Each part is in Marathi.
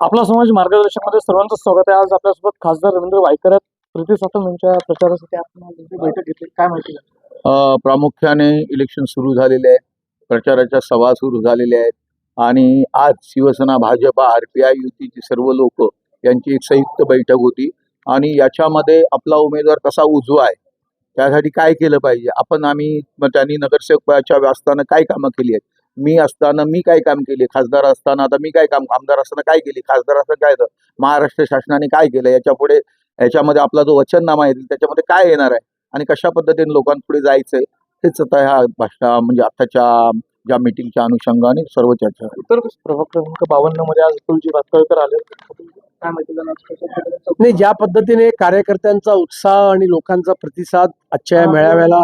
आपला समाज मार्गदर्शनमध्ये सर्वांचं स्वागत आहे. आज आपल्यासोबत खासदार रवींद्र वायकर आहेत. प्रीती सातम यांच्या प्रचारासाठी आपण बैठक घेतली. काय माहिती? प्रामुख्याने इलेक्शन सुरू झालेले आहे प्रचाराच्या सभा सुरू झालेल्या आहेत. आणि आज Shiv Sena Bhajpa R P I युतीची सर्व लोक यांची एक संयुक्त बैठक होती. आणि याच्यामध्ये आपला उमेदवार कसा उजवा आहे त्यासाठी काय केलं पाहिजे? आपण आम्ही त्यांनी नगरसेवकाच्या असताना काय कामं केली आहेत? मी असताना मी काय काम केले? खासदार असताना आता मी काय काम आमदार असताना काय केली? खासदार असताना काय? महाराष्ट्र शासनाने काय केलं? याच्यापुढे याच्यामध्ये आपला जो वचननामा आहे त्याच्यामध्ये काय येणार आहे? आणि कशा पद्धतीने लोकांपुढे जायचंय? हेच आता ह्या भाषा म्हणजे आताच्या ज्या मिटिंगच्या अनुषंगाने सर्व चर्चा प्रभाग क्रमांक बावन्नमध्ये आज अतुलजी भातखळकर आले. काय माहिती नाही ज्या पद्धतीने कार्यकर्त्यांचा उत्साह आणि लोकांचा प्रतिसाद आजच्या या मेळाव्याला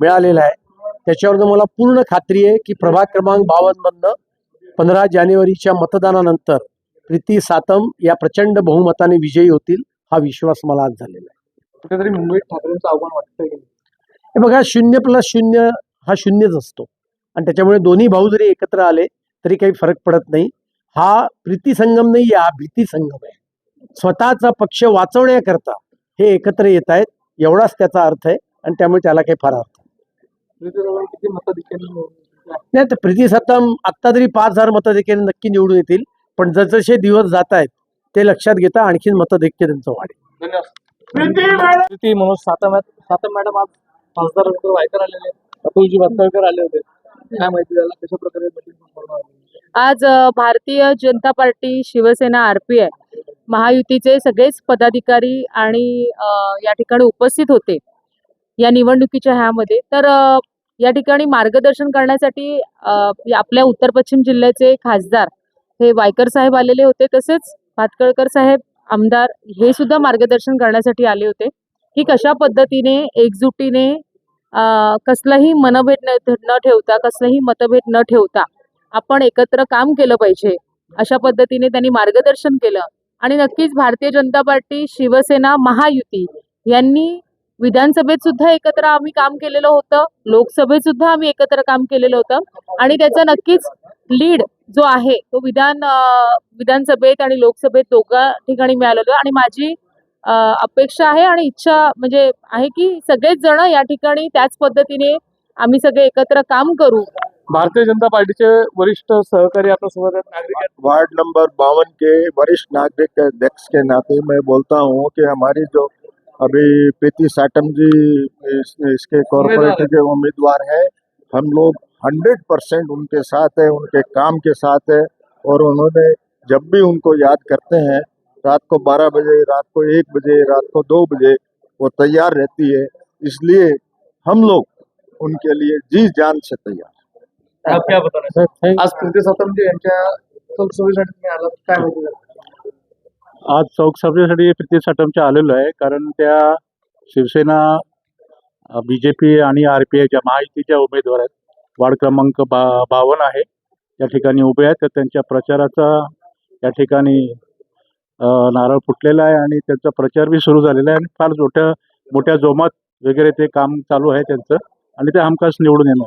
मिळालेला आहे त्याच्यावर मला पूर्ण खात्री आहे की प्रभाग क्रमांक बावन्न मधनं पंधरा जानेवारीच्या मतदानानंतर प्रीती सातम या प्रचंड बहुमताने विजयी होतील हा विश्वास मला आज झालेला आहे. कुठेतरी मुंबईत ठाकरेंचं आव्हान वाटतंय? हे बघा शून्य प्लस शून्य हा शून्यच असतो. आणि त्याच्यामुळे दोन्ही भाऊ जरी एकत्र आले तरी काही फरक पडत नाही. हा प्रीती संगम नाही हा भीती संगम आहे. स्वतःचा पक्ष वाचवण्याकरता हे एकत्र येत आहेत एवढाच त्याचा अर्थ आहे आणि त्यामुळे त्याला काही फार अर्थ किती? नाही तर प्रीती सत्तम आत्ता तरी पाच हजार मताधिक्याने नक्की निवडून येतील. पण जसजसे दिवस जात आहेत ते लक्षात घेता आणखीन मतधिक्य त्यांचं वाढेल. धन्यवाद. प्रीती मनोज सातम सातम मॅडम आज खासदार वायकर आलेले अतुलजी भातखळकर आले होते. काय माहिती द्यायला कशा प्रकारे झाली? आज भारतीय जनता पार्टी शिवसेना आरपीआय महायुतीचे सगळेच पदाधिकारी आणि या ठिकाणी उपस्थित होते. या निवडणुकीच्या ह्यामध्ये. तर या ठिकाणी मार्गदर्शन करण्यासाठी आपल्या उत्तर पश्चिम जिल्ह्याचे खासदार हे वायकर साहेब आलेले होते. तसेच भातकळकर साहेब आमदार हे सुद्धा मार्गदर्शन करण्यासाठी आले होते की कशा पद्धतीने एकजुटीने कसलाही मनभेद न ठेवता कसलाही मतभेद न ठेवता आपण एकत्र काम केलं पाहिजे अशा पद्धतीने त्यांनी मार्गदर्शन केलं. आणि नक्कीच भारतीय जनता पार्टी शिवसेना महायुती यांनी विधानसभेत सुद्धा एकत्र आम्ही काम केलेलं होतं. लोकसभेत सुद्धा आम्ही एकत्र काम केलेलं होतं. आणि त्याचा नक्कीच लीड जो आहे तो विधान विधानसभेत आणि लोकसभेत दोघा ठिकाणी मिळालेलं आणि माझी अपेक्षा आहे आणि इच्छा म्हणजे आहे की सगळेच जण या ठिकाणी त्याच पद्धतीने आम्ही सगळे एकत्र काम करू. भारतीय जनता पार्टीचे वरिष्ठ सहकारी आपल्यासोबत वार्ड नंबर बावन के वरिष्ठ नागरिक के अध्यक्ष के नाते मैं बोलता हूँ कि हमारी जो अभी प्रीति साटम जी इस, इसके कॉरपोरेटर के उम्मीदवार हैं। हम लोग हंड्रेड परसेंट उनके साथ है उनके काम के साथ है और उन्होंने जब भी उनको याद करते हैं रात को बारह बजे रात को एक बजे रात को दो बजे वो तैयार रहती है। इसलिए हम लोग उनके लिए जी जान से तैयार आप क्या बताना आज प्रीती सातम जी यांच्या तुम्ही काय आज चौक सभेसाठी चौकसभेसाठी प्रीती आलेलो आहे कारण त्या शिवसेना बी जे पी आणि आर पी आयच्या महायुतीच्या उमेदवार आहेत. वार्ड क्रमांक बा बावन्न आहे. या ठिकाणी उभे आहेत. तर त्यांच्या प्रचाराचा या ठिकाणी नारळ फुटलेला आहे आणि त्यांचा प्रचार बी सुरू झालेला आहे आणि फार मोठ्या मोठ्या जोमात वगैरे ते काम चालू आहे त्यांचं. आणि ते हमखास निवडून येणार.